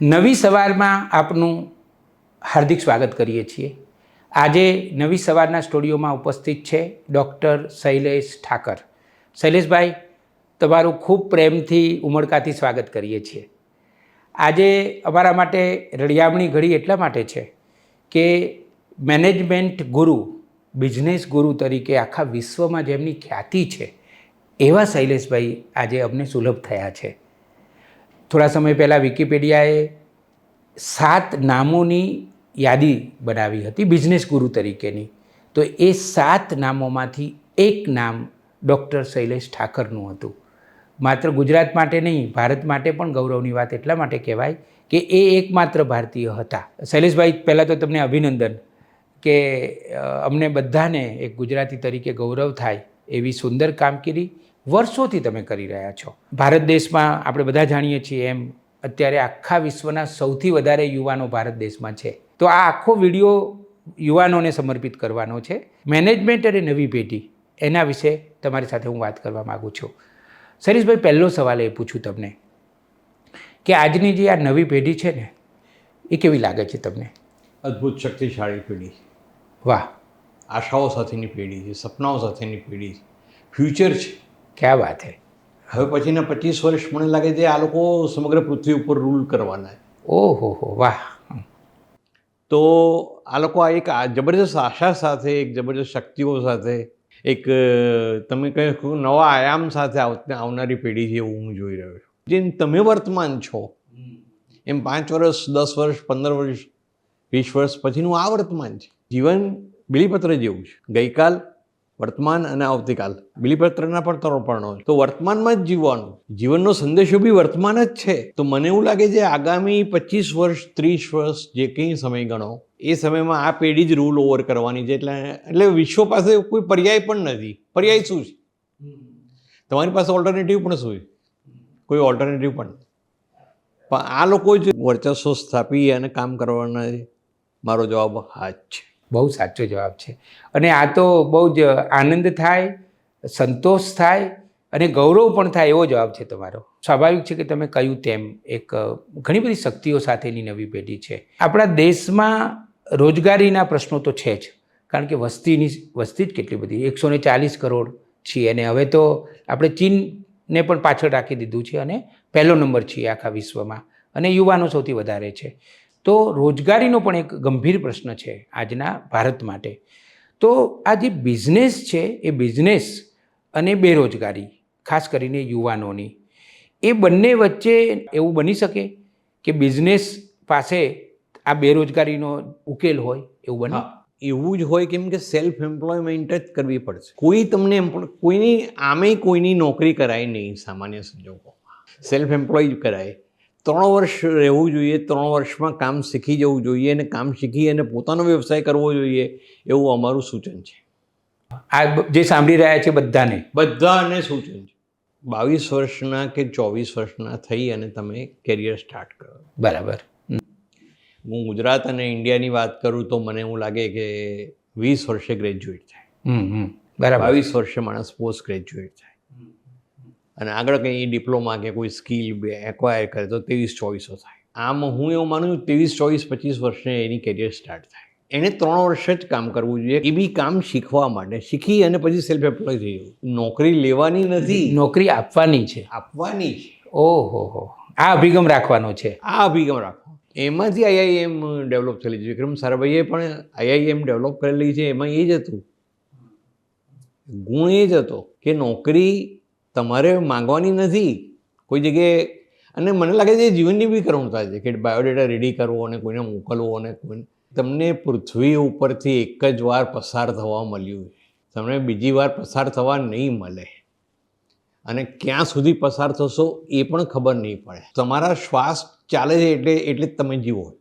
નવી સવારમાં આપનું હાર્દિક સ્વાગત કરીએ છીએ. આજે નવી સવારના સ્ટુડિયોમાં ઉપસ્થિત છે ડૉક્ટર શૈલેષ ઠાકર. શૈલેષભાઈ, તમારું ખૂબ પ્રેમથી ઉમળકાથી સ્વાગત કરીએ છીએ. આજે અમારા માટે રળિયામણી ઘડી એટલા માટે છે કે મેનેજમેન્ટ ગુરુ, બિઝનેસ ગુરુ તરીકે આખા વિશ્વમાં જેમની ખ્યાતિ છે, એવા શૈલેષભાઈ આજે અમને સુલભ થયા છે. થોડા સમય પહેલાં વિકિપીડિયાએ સાત નામોની યાદી બનાવી હતી બિઝનેસ ગુરુ તરીકેની. તો એ સાત નામોમાંથી એક નામ ડૉક્ટર શૈલેષ ઠાકરનું હતું. માત્ર ગુજરાત માટે નહીં, ભારત માટે પણ ગૌરવની વાત એટલા માટે કહેવાય કે એ એકમાત્ર ભારતીય હતા. શૈલેષભાઈ, પહેલાં તો તમને અભિનંદન કે અમને બધાને એક ગુજરાતી તરીકે ગૌરવ થાય એવી સુંદર કામગીરી વર્ષોથી તમે કરી રહ્યા છો. ભારત દેશમાં આપણે બધા જાણીએ છીએ એમ અત્યારે આખા વિશ્વના સૌથી વધારે યુવાનો ભારત દેશમાં છે. તો આ આખો વીડિયો યુવાનોને સમર્પિત કરવાનો છે. મેનેજમેન્ટ અને નવી પેઢી એના વિશે તમારી સાથે હું વાત કરવા માગું છું. સરીશભાઈ પહેલો સવાલ એ પૂછું તમને કે આજની જે આ નવી પેઢી છે ને એ કેવી લાગે છે તમને? અદ્ભુત શક્તિશાળી પેઢી. વાહ. આશાઓ સાથેની પેઢી છે સપનાઓ સાથેની પેઢી છે. ફ્યુચર છે. ક્યાં વાત હે? હવે પછીના પચીસ વર્ષ મને લાગે છે આ લોકો સમગ્ર પૃથ્વી ઉપર રૂલ કરવાના છે. ઓહો હો વાહ. તો આ લોકો આ એક આ જબરદસ્ત આશા સાથે એક જબરદસ્ત શક્તિઓ સાથે એક તમે કહ્યું નવા આયામ સાથે આવનારી પેઢી છે એવું હું જોઈ રહ્યો છું. જેમ તમે વર્તમાન છો એમ પાંચ વર્ષ દસ વર્ષ પંદર વર્ષ વીસ વર્ષ પછીનું આ વર્તમાન છે. જીવન બિલીપત્ર જેવું છે. ગઈકાલ વર્તમાન અને આવતીકાલ. બિલીપત્રના પણ તરોપણો તો વર્તમાનમાં જ જીવવાનું. જીવનનો સંદેશો બી વર્તમાન જ છે. તો મને એવું લાગે છે આગામી પચીસ વર્ષ, ત્રીસ વર્ષ જે કંઈ સમય ગણો, એ સમયમાં આ પેઢી જ રૂલ ઓવર કરવાની છે. એટલે એટલે વિશ્વ પાસે કોઈ પર્યાય પણ નથી. પર્યાય શું છે? તમારી પાસે ઓલ્ટરનેટિવ પણ શું છે? કોઈ ઓલ્ટરનેટિવ પણ પણ આ લોકો જ વર્ચસ્વ સ્થાપી અને કામ કરવાના મારો જવાબ હા જ છે. બહુ સાચો જવાબ છે. અને આ તો બહુ જ આનંદ થાય, સંતોષ થાય અને ગૌરવ પણ થાય એવો જવાબ છે તમારો. સ્વાભાવિક છે કે તમે કહ્યું તેમ એક, ઘણી બધી શક્તિઓ સાથેની નવી પેઢી છે. આપણા દેશમાં રોજગારીના પ્રશ્નો તો છે જ, કારણ કે વસ્તીની, વસ્તી જ કેટલી બધી, એકસો ને ચાલીસ કરોડ છીએ અને હવે તો આપણે ચીનને પણ પાછળ રાખી દીધું છે અને પહેલો નંબર છીએ આખા વિશ્વમાં. અને યુવાનો સૌથી વધારે છે. તો રોજગારીનો પણ એક ગંભીર પ્રશ્ન છે આજના ભારત માટે. તો આ જે બિઝનેસ છે એ બિઝનેસ અને બેરોજગારી, ખાસ કરીને યુવાનોની, એ બંને વચ્ચે એવું બની શકે કે બિઝનેસ પાસે આ બેરોજગારીનો ઉકેલ હોય એવું બને? એવું જ હોય કેમ કે સેલ્ફ એમ્પ્લોયમેન્ટ જ કરવી પડશે. કોઈ તમને કોઈની આમે કોઈની નોકરી કરાય નહીં, સામાન્ય સંજોગોમાં. સેલ્ફ એમ્પ્લોય કરાય. ત્રણ વર્ષ રહેવું જોઈએ ત્રણ વર્ષમાં કામ શીખી જવું જોઈએ અને કામ શીખી અને પોતાનો વ્યવસાય કરવો જોઈએ એવું અમારું સૂચન છે. આ જે સાંભળી રહ્યા છે બધાને? બધાને સૂચન છે. બાવીસ વર્ષના કે ચોવીસ વર્ષના થઈ અને તમે કેરિયર સ્ટાર્ટ કરો. બરાબર. હું ગુજરાત અને ઇન્ડિયાની વાત કરું તો મને એવું લાગે કે વીસ વર્ષે ગ્રેજ્યુએટ થાય. બરાબર. બાવીસ વર્ષે માણસ પોસ્ટ ગ્રેજ્યુએટ થાય. અને આગળ કંઈ ડિપ્લોમા કે કોઈ સ્કિલ એક્વાયર કરે તો ત્રેવીસ ચોવીસો થાય. આમ હું એવું માનું છું ત્રેવીસ ચોવીસ પચીસ વર્ષે એની કેરિયર સ્ટાર્ટ થાય. એણે ત્રણ વર્ષ જ કામ કરવું જોઈએ. એ બી કામ શીખવા માટે. શીખી અને પછી સેલ્ફ એમ્પ્લોય થઈ જવું. નોકરી લેવાની નથી. નોકરી આપવાની છે. આપવાની છે. ઓહો હો. આ અભિગમ રાખવાનો છે. આ અભિગમ રાખવાનો. એમાંથી આઈઆઈએમ ડેવલપ થયેલી છે. વિક્રમ સારાભાઈએ પણ આઈઆઈએમ ડેવલપ કરેલી છે. એમાં એ જ હતું. ગુણ એ જ હતો કે નોકરી તમારે માંગવાની નથી. કોઈ જગ્યાએ અને મને લાગે છે જીવનની બી કરુણતા છે કે બાયોડેટા રેડી કરવો અને કોઈને મોકલવો અને કોઈને તમને પૃથ્વી ઉપરથી એક જ વાર પસાર થવા મળ્યું તમને બીજી વાર પસાર થવા નહીં મળે. અને ક્યાં સુધી પસાર થશો એ પણ ખબર નહીં પડે. તમારા શ્વાસ ચાલે છે એટલે એટલે જ તમે જીવો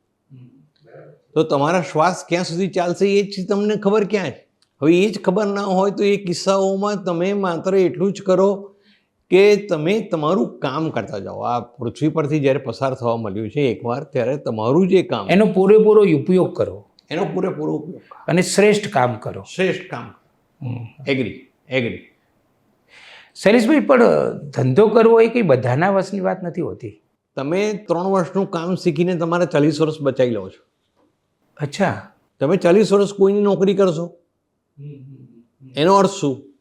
તો તમારા શ્વાસ ક્યાં સુધી ચાલશે એ જ તમને ખબર ક્યાં છે? હવે એ જ ખબર ના હોય તો એ કિસ્સાઓમાં તમે માત્ર એટલું જ કરો કે તમે તમારું કામ કરતા જાઓ. આ પૃથ્વી પરથી જ્યારે પસાર થવા મળ્યું છે એકવાર ત્યારે તમારું જે કામ. એનો પૂરેપૂરો ઉપયોગ કરો. એનો પૂરેપૂરો ઉપયોગ અને શ્રેષ્ઠ કામ કરો. શ્રેષ્ઠ કામ એગ્રી એગ્રી શૈલેષભાઈ પણ ધંધો કરવો એ કંઈ બધાના વર્ષની વાત નથી હોતી? તમે ત્રણ વર્ષનું કામ શીખીને તમારા ચાલીસ વર્ષ બચાવી લો છો. અચ્છા. તમે ચાલીસ વર્ષ કોઈની નોકરી કરશો? એનો અર્થ શું?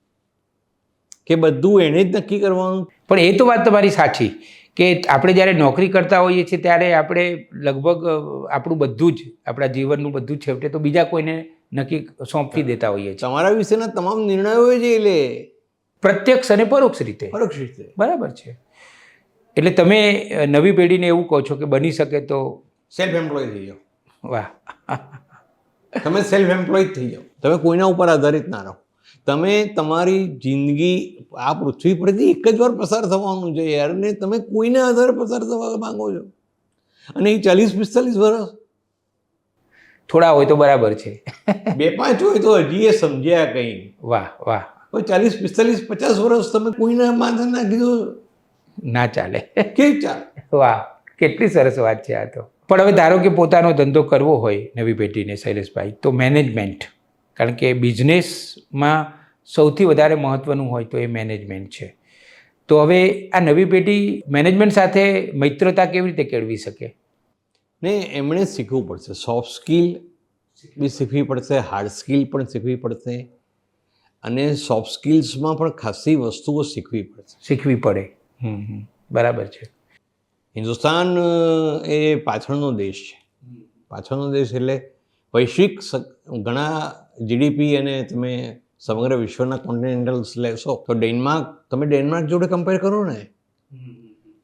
કે બધું એણે જ નક્કી કરવાનું? પણ એ તો વાત તમારી સાચી કે આપણે જ્યારે નોકરી કરતા હોઈએ છીએ ત્યારે આપણે લગભગ આપણું બધું જ આપણા જીવનનું બધું જ છેવટે તો બીજા કોઈને નક્કી સોંપી દેતા હોઈએ છીએ. તમારા વિશેના તમામ નિર્ણયો જ એ લે. પ્રત્યક્ષ અને પરોક્ષ રીતે. પરોક્ષ રીતે. બરાબર છે. એટલે તમે નવી પેઢીને એવું કહો છો કે બની શકે તો સેલ્ફ એમ્પ્લોય થઈ જાઓ. વાહ. તમે સેલ્ફ એમ્પ્લોય થઈ જાઓ. તમે કોઈના ઉપર આધારિત ના રહો. તમે તમારી જિંદગી આ પૃથ્વી પરથી એક જ વાર પસાર થવાનું છે યાર ને તમે કોઈના આધારે પસાર થવા માંગો છો? અને એ ચાલીસ પિસ્તાલીસ વર્ષ? થોડા હોય તો બરાબર છે. બે પાંચ હોય તો હજી એ સમજ્યા કંઈ. વાહ વાહ. ચાલીસ પિસ્તાલીસ પચાસ વર્ષ તમે કોઈના માથે નાખી દો ના ચાલે. કેવી ચાલે? વાહ કેટલી સરસ વાત છે આ તો. પણ હવે ધારો કે પોતાનો ધંધો કરવો હોય નવી પેઢીને શૈલેષભાઈ તો મેનેજમેન્ટ કારણ કે બિઝનેસમાં સૌથી વધારે મહત્ત્વનું હોય તો એ મેનેજમેન્ટ છે. તો હવે આ નવી પેઢી મેનેજમેન્ટ સાથે મિત્રતા કેવી રીતે કેળવી શકે? ને એમણે શીખવું પડશે. સોફ્ટ સ્કિલ બી શીખવી પડશે હાર્ડ સ્કિલ પણ શીખવી પડશે અને સોફ્ટ સ્કિલ્સમાં પણ ખાસી વસ્તુઓ શીખવી પડશે. શીખવી પડે. બરાબર છે. હિન્દુસ્તાન એ પાછળનો દેશ છે. પાછળનો દેશ એટલે વૈશ્વિક ઘણા જીડીપી અને તમે સમગ્ર વિશ્વના કોન્ટિનેન્ટલ્સ લેશો તો ડેનમાર્ક તમે ડેનમાર્ક જોડે કમ્પેર કરો ને.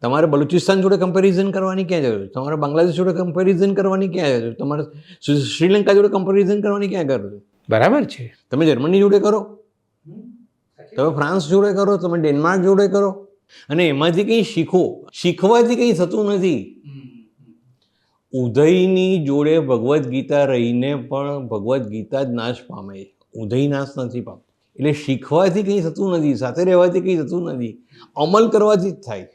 તમારે બલુચિસ્તાન જોડે કમ્પેરિઝન કરવાની ક્યાં જરૂર તમારે બાંગ્લાદેશ જોડે કમ્પેરિઝન કરવાની ક્યાં જરૂર તમારે શ્રી- શ્રીલંકા જોડે કમ્પેરિઝન કરવાની ક્યાં જરૂર બરાબર છે. તમે જર્મની જોડે કરો. તમે ફ્રાન્સ જોડે કરો તમે ડેનમાર્ક જોડે કરો. અને એમાંથી કંઈ શીખો? શીખવાથી કંઈ થતું નથી. ઉદયની જોડે ભગવદ્ ગીતા રહીને પણ ભગવદ્ ગીતા જ નાશ પામે છે. ઉદય નાશ નથી પામતો. એટલે શીખવાથી કંઈ થતું નથી સાથે રહેવાથી કંઈ થતું નથી. અમલ કરવાથી જ થાય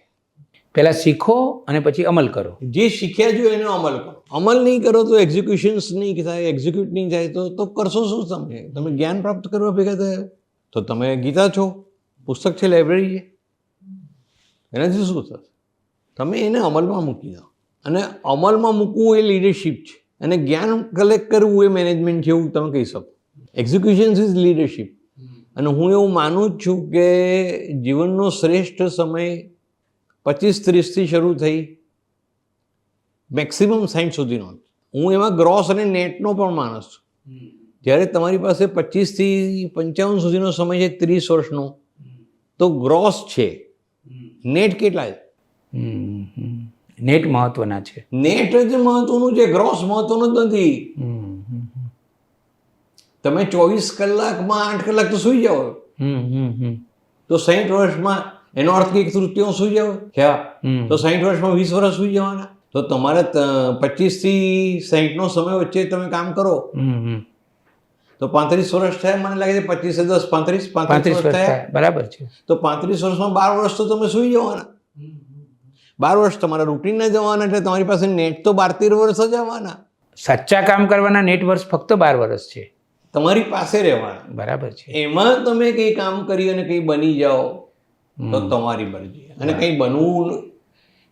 પહેલાં શીખો અને પછી અમલ કરો. જે શીખ્યા છો એનો અમલ કરો. અમલ નહીં કરો તો એક્ઝિક્યુશન્સ નહીં થાય એક્ઝિક્યુટ નહીં થાય તો તો કરશો શું તમે? તમે જ્ઞાન પ્રાપ્ત કરવા ભેગા થયા? તો તમે ગીતા છો? પુસ્તક છે લાઇબ્રેરી છે? એનાથી શું થશે? તમે એને અમલમાં મૂકી દો. અને અમલમાં મૂકવું એ લીડરશિપ છે. અને જ્ઞાન કલેક્ટ કરવું એ મેનેજમેન્ટ છે એવું તમે કહી શકો. એક્ઝિક્યુશન્સ ઇઝ લીડરશિપ અને હું એવું માનું જ છું કે જીવનનો શ્રેષ્ઠ સમય પચીસ ત્રીસથી શરૂ થઈ મેક્સિમમ સાઠ સુધીનો હું એમાં ગ્રોસ અને નેટનો પણ માણસ છું. જ્યારે તમારી પાસે પચીસથી પંચાવન સુધીનો સમય છે ત્રીસ વર્ષનો તો ગ્રોસ છે. નેટ કેટલા છે. નેટ મહત્વના છે. નેટ જ મહત્વનું છે ગ્રોસ મહત્વનું જ નથી. તમે ચોવીસ કલાકમાં આઠ કલાક તો સુઈ જાઓ. તો સાઠ વર્ષમાં એનો અર્થ કે એક તૃતીયાંશ સુઈ જાઓ. ક્યાં. તો સાઠ વર્ષમાં વીસ વર્ષ સુઈ જવાના. તો તમારે પચીસથી પચીસથી સાઠનો સમય વચ્ચે તમે કામ કરો. તો પાંત્રીસ વર્ષ થયા મને લાગે છે પચીસ દસ પાંત્રીસ પાંત્રીસ વર્ષ થાય. બરાબર છે. તો પાંત્રીસ વર્ષમાં બાર વર્ષ તો તમે સુઈ જવાના. બાર વર્ષ તમારા રૂટીનના જવાના એટલે તમારી પાસે નેટ તો બાર તેર વર્ષ જ આવવાના. સાચા કામ કરવાના નેટ વર્ષ ફક્ત બાર વર્ષ છે. તમારી પાસે રહેવાના. બરાબર છે. એમાં તમે કંઈ કામ કરી અને કંઈ બની જાઓ તો તમારી મરજી. અને કંઈ બનવું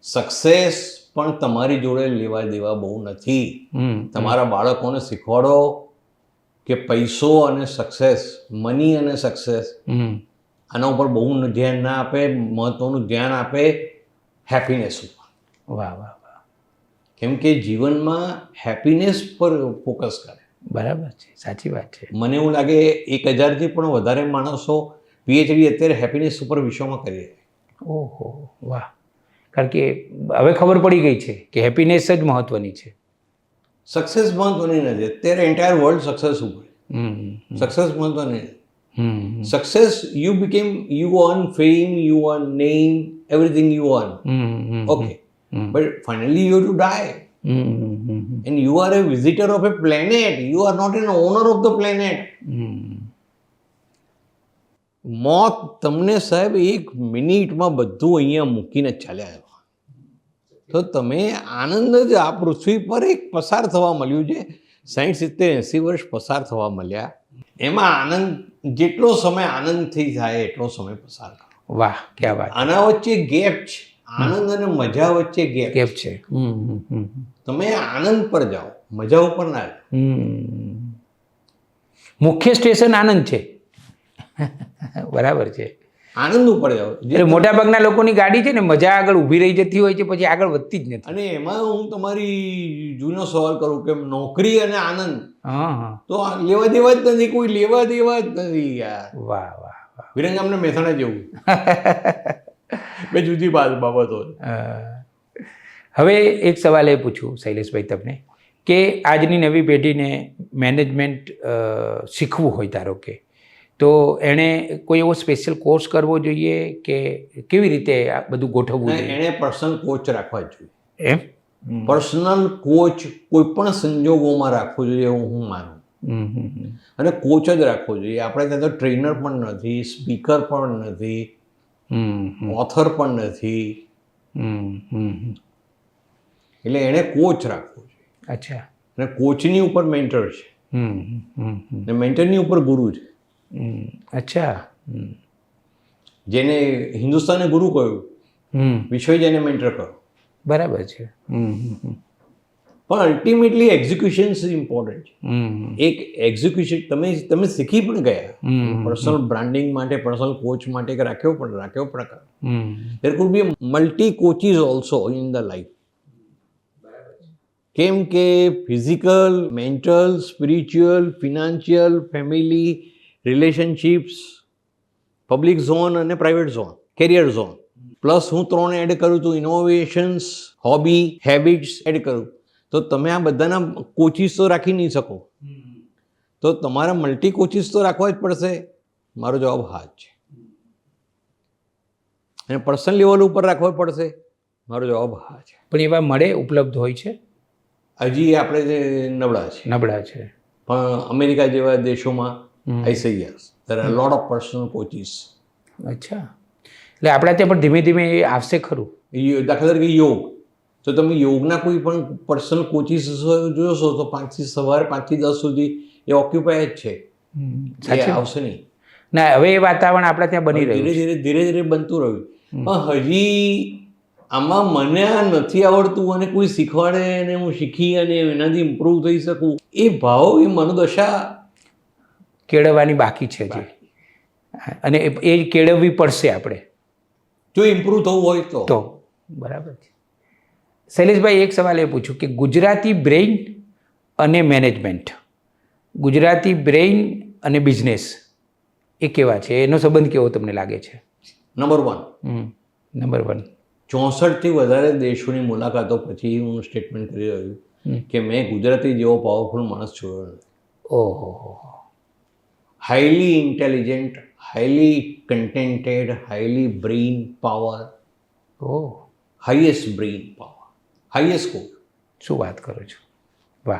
સક્સેસ પણ તમારી જોડે લેવા દેવા બહુ નથી. તમારા બાળકોને શીખવાડો કે પૈસો અને સક્સેસ મની અને સક્સેસ આના ઉપર બહુ ધ્યાન ના આપે મહત્વનું ધ્યાન આપે હેપીનેસ ઉપર. વાહ વાહ વાહ. કેમ કે જીવનમાં હેપીનેસ પર ફોકસ કરે. બરાબર છે સાચી વાત છે. મને એવું લાગે એક હજારથી પણ વધારે માણસો પીએચડી અત્યારે હેપીનેસ ઉપર વિશ્વમાં કરી રહ્યા ઓહો વાહ. કારણ કે હવે ખબર પડી ગઈ છે કે હેપીનેસ જ મહત્વની છે. સક્સેસ મહત્વની નથી. અત્યારે એન્ટાયર વર્લ્ડ સક્સેસ ઉપર સક્સેસ મહત્વની success you become you earn fame you earn name everything earn. Mm-hmm. Okay. Mm-hmm. But finally you have die die. Mm-hmm. and you are a visitor of a planet you are not an owner of the planet મોત તમને સાહેબ એક મિનિટમાં બધું અહીંયા મૂકીને ચાલ્યા આવ્યા તો તમે આનંદ જ આ પૃથ્વી પર એક પસાર થવા મળ્યું છે સાઠ સિત્તેર એંસી વર્ષ પસાર થવા મળ્યા એમાં આનંદ જેટલો સમય આનંદથી થાય એટલો સમય પસાર કરો વાહ ક્યાં વાત. આના વચ્ચે ગેપ છે. આનંદ અને મજા વચ્ચે ગેપ ગેપ છે. તમે આનંદ પર જાઓ મજા ઉપર ના મુખ્ય સ્ટેશન આનંદ છે. બરાબર છે. આનંદ ઉપર જાઓ. જ્યારે એટલે મોટા ભાગના લોકોની ગાડી છે ને મજા આગળ ઊભી રહી જતી હોય છે પછી આગળ વધતી જ નથી. અને એમાં હું તમારી જૂનો સવાલ કરું કે નોકરી અને આનંદ હા તો લેવા દેવા જ નથી કોઈ લેવા દેવા જ નથી યાર. વાહ વાહ. વિરંગામને મહેસાણા જેવું. બે જુદી બાબતો. હવે એક સવાલ એ પૂછું શૈલેષભાઈ તમને કે આજની નવી પેઢીને મેનેજમેન્ટ શીખવું હોય ધારો કે તો એણે કોઈ એવો સ્પેશિયલ કોર્સ કરવો જોઈએ કે કેવી રીતે આ બધું ગોઠવવું જોઈએ? એણે પર્સનલ કોચ રાખવા જોઈએ. એમ? પર્સનલ કોચ કોઈ પણ સંજોગોમાં રાખવો જોઈએ એવું હું માનું. અને કોચ જ રાખવો જોઈએ. આપણે ત્યાં તો ટ્રેનર પણ નથી સ્પીકર પણ નથી ઓથર પણ નથી. એટલે એણે કોચ રાખવો જોઈએ. અચ્છા. અને કોચની ઉપર મેન્ટર છે. હમ, હમ, હમ, અને મેન્ટરની ઉપર ગુરુ છે. હમ. અચ્છા. હમ, જેને હિન્દુસ્તાને ગુરુ કહ્યું હમ. વિશ્વે જેને મેન્ટર કહ્યું બરાબર છે. હમ, હમ. પણ અલ્ટિમેટલી એક્ઝિક્યુશન ઇઝ ઇમ્પોર્ટન્ટ છે હમ, એક એક્ઝિક્યુશન તમે તમે શીખી પણ ગયા. હમ, પર્સનલ બ્રાન્ડિંગ માટે પર્સનલ કોચ માટે કે રાખ્યો પણ રાખ્યો પ્રકાર હમ. There could be multi coaches also in the life કેમ કે physical mental spiritual financial family relationships public zone અને private zone career zone plus હું ત્રણ એડ કરું તો ઇનોવેશન્સ હોબી હેબિટ્સ એડ કરું. તો તમે આ બધાના કોચિસ તો રાખી નહીં શકો. તો તમારા મલ્ટી કોચિસ તો રાખવા જ પડશે. મારો જવાબ હા જ છે. અને પર્સનલ લેવલ ઉપર રાખવો પડશે. મારો જવાબ હા છે. પણ એવા મળે ઉપલબ્ધ હોય છે? હજી આપણે જે નબળા છે. નબળા છે. પણ અમેરિકા જેવા દેશોમાં. I say yes there are lot of personal coaches અચ્છા. એટલે આપણા ત્યાં પણ ધીમે ધીમે એ આવશે ખરું. દાખલા તરીકે યોગ. તો તમે યોગના કોઈ પણ પર્સનલ કોચિસ જોશો તો પાંચથી સવારે પાંચથી દસ સુધી એ ઓક્યુપાય જ છે. એ આવશે નહીં. ના હવે એ વાતાવરણ આપણા ત્યાં બની રહ્યું ધીરે ધીરે ધીરે ધીરે બનતું રહ્યું. પણ હજી આમાં મને આ નથી આવડતું અને કોઈ શીખવાડે અને હું શીખી અને એનાથી ઇમ્પ્રૂવ થઈ શકું એ ભાવ એ મનોદશા કેળવવાની બાકી છે જે અને એ- કેળવવી પડશે આપણે. જો ઇમ્પ્રૂવ થવું હોય તો. તો બરાબર છે. શૈલેષભાઈ એક સવાલ એ પૂછું કે ગુજરાતી બ્રેઇન અને મેનેજમેન્ટ ગુજરાતી બ્રેઇન અને બિઝનેસ એ કેવા છે? એનો સંબંધ કેવો તમને લાગે છે? નંબર વન નંબર વન ચોસઠથી વધારે દેશોની મુલાકાતો પછી હું સ્ટેટમેન્ટ કરી રહ્યો છું કે મેં ગુજરાતી જેવો પાવરફુલ માણસ જોયો ઓહો. Highly intelligent highly contented highly brain power oh highest brain power highest coach શું વાત કરો છો? વાહ.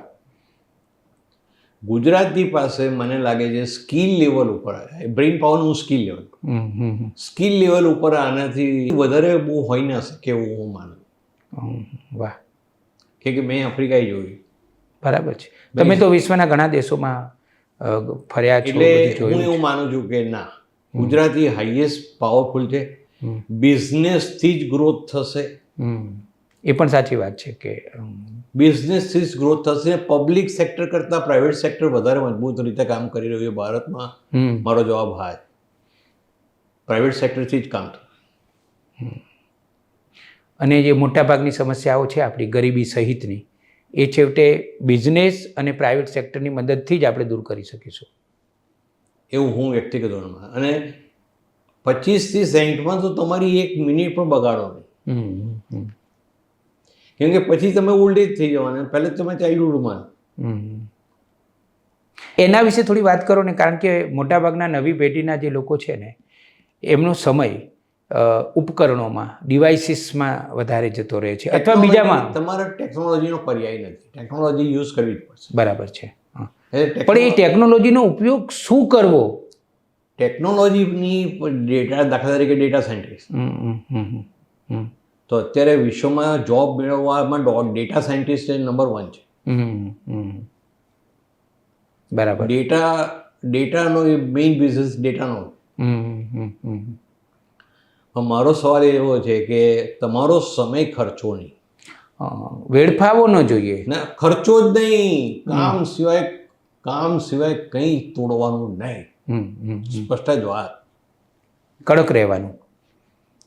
ગુજરાતી પાસે મને લાગે છે સ્કિલ લેવલ ઉપર બ્રેઇન પાવરનું સ્કિલ લેવલ. સ્કિલ લેવલ ઉપર આનાથી વધારે બહુ હોઈ ના શકે એવું હું માનું. વાહ. કે મેં આફ્રિકાએ જોયું. બરાબર છે. તમે તો વિશ્વના ઘણા દેશોમાં ફર્યા છો એટલે હું એવું માનું છું કે ના. ગુજરાતી હાઈએસ્ટ પાવરફુલ છે. બિઝનેસથી જ ગ્રોથ થશે. એ પણ સાચી વાત છે કે બિઝનેસીસ ગ્રોથ થશે. પબ્લિક સેક્ટર કરતાં પ્રાઇવેટ સેક્ટર વધારે મજબૂત રીતે કામ કરી રહ્યું છે ભારતમાં. મારો જવાબ હા પ્રાઇવેટ સેક્ટરથી જ કામ થશે. અને જે મોટાભાગની સમસ્યાઓ છે આપણી ગરીબી સહિતની એ છેવટે બિઝનેસ અને પ્રાઇવેટ સેક્ટરની મદદથી જ આપણે દૂર કરી શકીશું. એવું હું વ્યક્તિગત ધોરણમાં. અને પચીસથી સેન્ટમાં તો તમારી એક મિનિટ પણ બગાડો નહીં. કેમ કે પછી તમે ઓલ્ડ એજ થઈ જવાના પહેલે તમે ચાઇલ્ડહુડમાં હમ. એના વિશે થોડી વાત કરો ને કારણ કે મોટાભાગના નવી પેઢીના જે લોકો છે ને એમનો સમય ઉપકરણોમાં ડિવાઇસીસમાં વધારે જતો રહે છે. અથવા બીજામાં. તમારે ટેકનોલોજીનો પર્યાય નથી. ટેકનોલોજી યુઝ કરવી જ પડશે. બરાબર છે. પણ એ ટેકનોલોજીનો ઉપયોગ શું કરવો? ટેકનોલોજીની ડેટા દાખલા તરીકે ડેટા સાયન્ટિસ્ટ તો અત્યારે વિશ્વમાં જોબ મેળવવામાં ડેટા સાયન્ટિસ્ટ નંબર વન છે. બરાબર. ડેટા ડેટાનો એ મેઇન બિઝનેસ ડેટાનો મારો સવાલ એવો છે કે તમારો સમય ખર્ચો નહીં. વેડફાવો ન જોઈએ. ના ખર્ચો જ નહીં. કામ સિવાય કામ સિવાય કંઈ તોડવાનું નહીં. સ્પષ્ટ જ વાત. કડક રહેવાનું.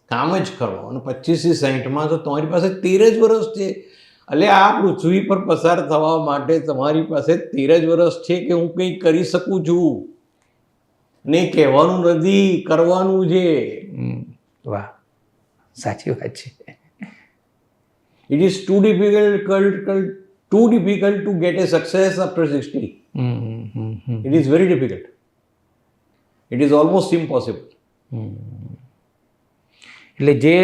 કામ જ કરો. અને પચીસથી સાહીઠમાં તો તમારી પાસે તેર જ વર્ષ છે. એટલે આ પૃથ્વી પર પસાર થવા માટે તમારી પાસે તેર જ વર્ષ છે કે હું કંઈ કરી શકું છું? ને કહેવાનું નથી કરવાનું છે. વાહ. સાચી વાત છે. It is too difficult too difficult to get a success after sixty it is very difficult it is almost impossible હમ. એટલે જે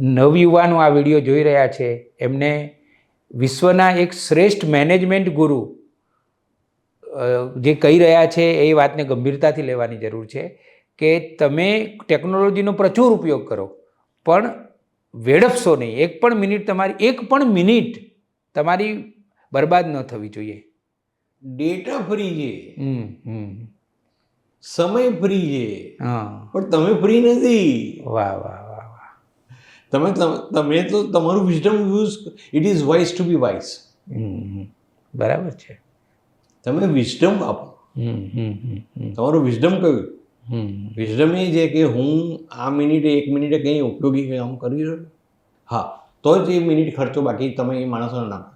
નવયુવાનો આ વીડિયો જોઈ રહ્યા છે એમને વિશ્વના એક શ્રેષ્ઠ મેનેજમેન્ટ ગુરુ જે કહી રહ્યા છે એ વાતને ગંભીરતાથી લેવાની જરૂર છે કે તમે ટેકનોલોજીનો પ્રચુર ઉપયોગ કરો પણ વેડફશો નહીં. એક પણ મિનિટ તમારી એક પણ મિનિટ તમારી બરબાદ ન થવી જોઈએ. ડેટા ફ્રી છે હમ હમ. સમય ફ્રી છે હા. પણ તમે ફ્રી નથી. વાહ વાહ. તમે તમ- તો તમારું wisdom use it is wise to be wise. બરાબર છે. તમે વિઝડમ આપો. તમારું વિઝડમ કયું? વિઝડમ એ છે કે હું આ મિનિટે એક મિનિટે કંઈ ઉપયોગી કામ કરી રહ્યો? હા તો જ એ મિનિટ ખર્ચો બાકી તમે એ માણસોને નાખો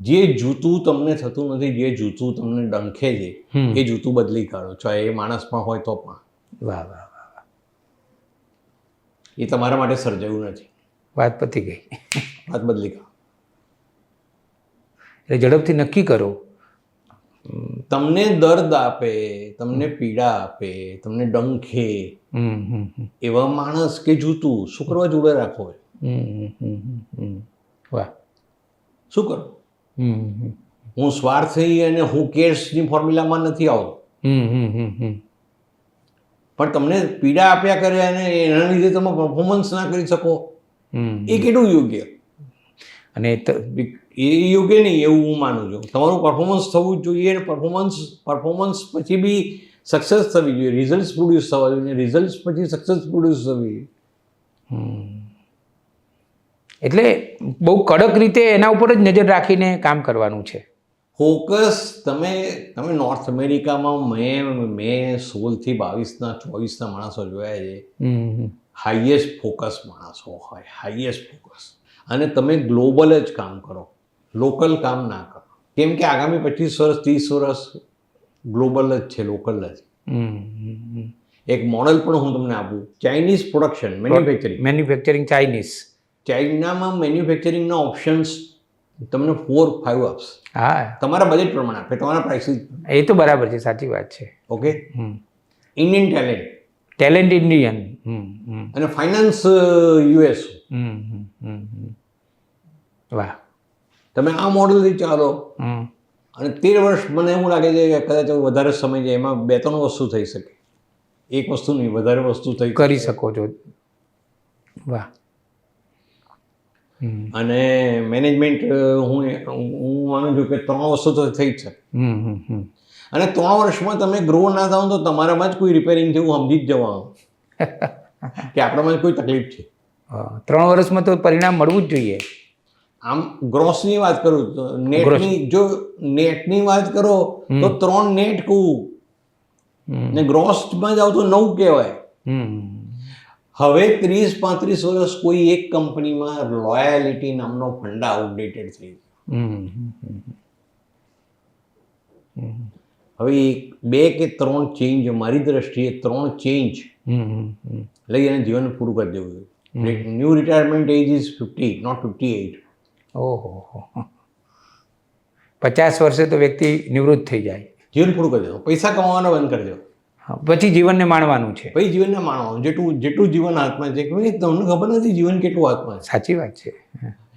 જે જૂતું તમને થતું નથી જે જૂતું તમને ડંખે છે એ જૂતું બદલી કાઢો ચાહે એ માણસમાં હોય તો પણ. વાહ વાહ એ તમારા માટે સર્જાયું નથી. વાત પતી ગઈ. વાત બદલી કાઢો એટલે ઝડપથી નક્કી કરો. તમને દર્દ આપે તમને પીડા આપે તમને ડંખે હમ હમ હમ. એવા માણસ કે જૂતું શું કરવા જોડે રાખો. વાહ. શું કરો? હું સ્વાર્થી અને હું કેર્સની ફોર્મ્યુલામાં નથી આવતો. હમ હમ હમ હમ. પણ તમને પીડા આપ્યા કરે અને એના લીધે તમે પરફોર્મન્સ ના કરી શકો. હમ. એ કેટલું યોગ્ય? અને એ યોગ્ય નહીં એવું હું માનું છું. તમારું પરફોર્મન્સ થવું જ જોઈએ પરફોર્મન્સ પરફોર્મન્સ પછી બી સક્સેસ થવી જોઈએ. રિઝલ્ટ પ્રોડ્યુસ થવા જોઈએ. રિઝલ્ટ પછી સક્સેસ પ્રોડ્યુસ થવી જોઈએ. એટલે બહુ કડક રીતે એના ઉપર જ નજર રાખીને કામ કરવાનું છે. ફોકસ તમે તમે નોર્થ અમેરિકામાં મેં મેં સોળથી બાવીસના ચોવીસના માણસો જોયા છે. હાઈએસ્ટ ફોકસ માણસો હોય હાઈએસ્ટ ફોકસ અને તમે ગ્લોબલ જ કામ કરો લોકલ કામ ના કરો. કેમ કે આગામી પચીસ વર્ષ ત્રીસ વર્ષ ગ્લોબલ જ છે લોકલ જ. એક મોડલ પણ હું તમને આપું Chinese production manufacturing manufacturing Chinese ચાઇનામાં મેન્યુફેક્ચરિંગના ઓપ્શન્સ તમને ફોર ફાઇવ આપશે. હા. તમારા બજેટ પ્રમાણે આપે તમારા પ્રાઇસીસ એ તો બરાબર છે સાચી વાત છે. ઓકે હમ. ઇન્ડિયન ટેલેન્ટ ટેલેન્ટ ઇન્ડિયન અને ફાઇનાન્સ યુએસ હમ. વાહ. તમે આ મોડલથી ચાલો. હમ. અને તેર વર્ષ મને એવું લાગે છે કે કદાચ વધારે સમય છે એમાં બે ત્રણ વસ્તુ થઈ શકે. એક વસ્તુ નહીં વધારે વસ્તુ થઈ કરી શકો છો. વાહ. અને મેનેજમેન્ટ હું હું માનું છું કે ત્રણ વસ્તુ તો થઈ જ હમ અને ત્રણ વર્ષમાં તમે ગ્રો ના થાવ તો તમારામાં જ કોઈ રિપેરિંગ થયું સમજી જ જવાનું. કે આપણામાં જ કોઈ તકલીફ છે. ત્રણ વર્ષમાં તો પરિણામ મળવું જ જોઈએ. આમ ગ્રોસની વાત કરું તો નેટની જો નેટની વાત કરો તો ત્રણ નેટ કહું. ને ગ્રોસમાં જાવ તો નવ કહેવાય. હમ. હવે ત્રીસ પાંત્રીસ વર્ષ કોઈ એક કંપનીમાં લોયાલિટી નામનો ફંડા આઉટડેટેડ થઈ ગયો. હવે એક બે કે ત્રણ ચેન્જ મારી દ્રષ્ટિએ ત્રણ ચેન્જ લઈ અને જીવન પૂરું કરી દેવું જોઈએ. New retirement age is fifty not fifty eight ઓહો. પચાસ વર્ષે તો વ્યક્તિ નિવૃત્ત થઈ જાય. જીવન પૂરું કરી દેવું. પૈસા કમાવાનો બંધ કરી હા, પછી જીવનને માણવાનું છે. પછી જીવનને માણવાનું જેટલું જેટલું જીવન હાથમાં છે તમને ખબર નથી જીવન કેટલું હાથમાં છે? સાચી વાત છે.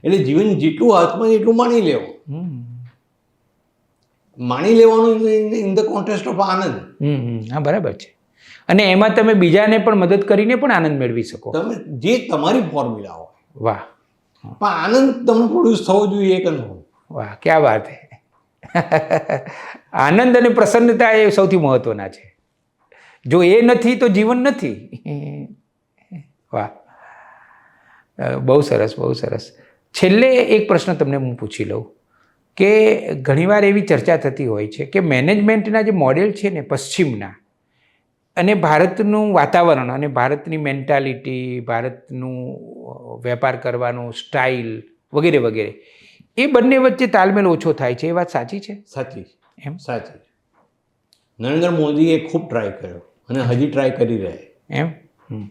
એટલે જીવન જેટલું છે એટલું માણી લેવું. માણી લેવાનું ઇન ધ કોન્ટેસ્ટ ઓફ આનંદ. હા બરાબર છે. અને એમાં તમે બીજાને પણ મદદ કરીને પણ આનંદ મેળવી શકો. તમે જે તમારી ફોર્મ્યુલા હોય. વાહ. પણ આનંદ તમને પ્રોડ્યુસ થવો જોઈએ એક વાહ ક્યાં વાત હે. આનંદ અને પ્રસન્નતા એ સૌથી મહત્વના છે. જો એ નથી તો જીવન નથી. વાહ. બહુ સરસ બહુ સરસ. છેલ્લે એક પ્રશ્ન તમને હું પૂછી લઉં કે ઘણીવાર એવી ચર્ચા થતી હોય છે કે મેનેજમેન્ટના જે મોડેલ છે ને પશ્ચિમના અને ભારતનું વાતાવરણ અને ભારતની મેન્ટાલિટી ભારતનું વેપાર કરવાનું સ્ટાઇલ વગેરે વગેરે એ બંને વચ્ચે તાલમેલ ઓછો થાય છે. એ વાત સાચી છે? સાચી એમ? સાચી નરેન્દ્ર મોદીએ ખૂબ ટ્રાય કર્યો. અને હજી ટ્રાય કરી રહ્યા એમ.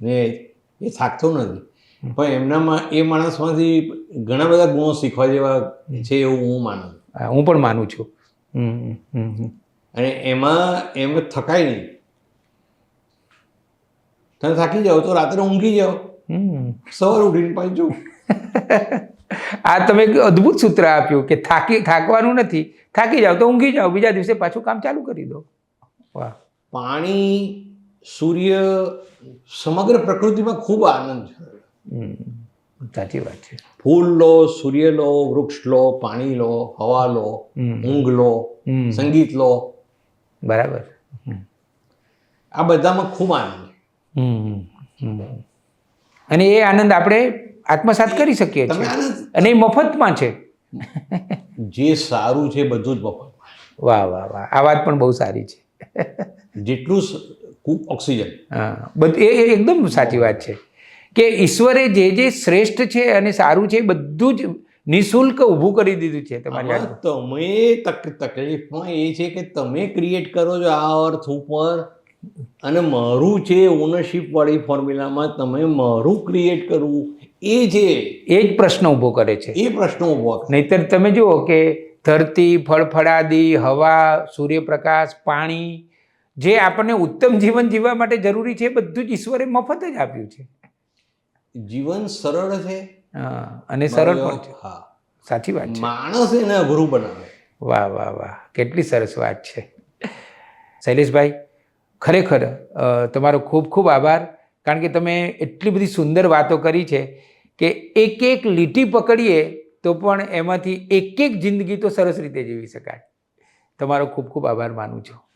ને એ થાકતો નથી. પણ એમનામાં એ માણસમાંથી ઘણા બધા ગુણો શીખવા જેવા છે એવું હું માનું છું. હું પણ માનું છું. અને એમાં એમ થકાય નહીં. તમે થાકી જાઓ તો રાત્રે ઊંઘી જાઓ. સવારે ઉઠીને પાછું જવું આ તમે એક અદ્ભુત સૂત્ર આપ્યું કે થાકી થાકવાનું નથી. થાકી જાઓ તો ઊંઘી જાઓ. બીજા દિવસે પાછું કામ ચાલુ કરી દો. વાહ. પાણી સૂર્ય સમગ્ર પ્રકૃતિમાં ખૂબ આનંદ છે. સાચી વાત છે. ફૂલ લો સૂર્ય લો વૃક્ષ લો પાણી લો હવા લો ઊંઘ લો. સંગીત લો. બરાબર. આ બધામાં ખૂબ આનંદ. અને એ આનંદ આપણે આત્મસાત કરી શકીએ છીએ. અને એ મફતમાં છે. જે સારું છે બધું જ મફત વાહ વાહ વાહ. આ વાત પણ બહુ સારી છે. જેટલું ઓક્સિજન. હા બધું એ એકદમ સાચી વાત છે. કે ઈશ્વરે જે જે શ્રેષ્ઠ છે અને સારું છે બધું જ નિઃશુલ્ક ઊભું કરી દીધું છે તમારી તમે તક તકલીફમાં એ છે કે તમે ક્રિએટ કરો છો આ અર્થ ઉપર અને મારું છે ઓનરશિપ વાળી ફોર્મ્યુલામાં તમે મારું ક્રિએટ કરવું. એ છે એ જ પ્રશ્ન ઊભો કરે છે. એ પ્રશ્નો ઊભો. નહીતર તમે જુઓ કે ધરતી ફળફળાદી હવા સૂર્યપ્રકાશ પાણી જે આપણને ઉત્તમ જીવન જીવવા માટે જરૂરી છે બધું જ ઈશ્વરે મફત જ આપ્યું છે. જીવન સરળ છે. અને સરળ પણ છે. હા. સાચી વાત છે. માણસ એને અઘરું બનાવે. વાહ વાહ વાહ. કેટલી સરસ વાત છે. શૈલેષભાઈ ખરેખર તમારો ખૂબ ખૂબ આભાર. કારણ કે તમે એટલી બધી સુંદર વાતો કરી છે કે એક એક લીટી પકડીએ તો પણ એમાંથી એક એક જિંદગી તો સરસ રીતે જીવી શકાય. તમારો ખૂબ ખૂબ આભાર માનું છું.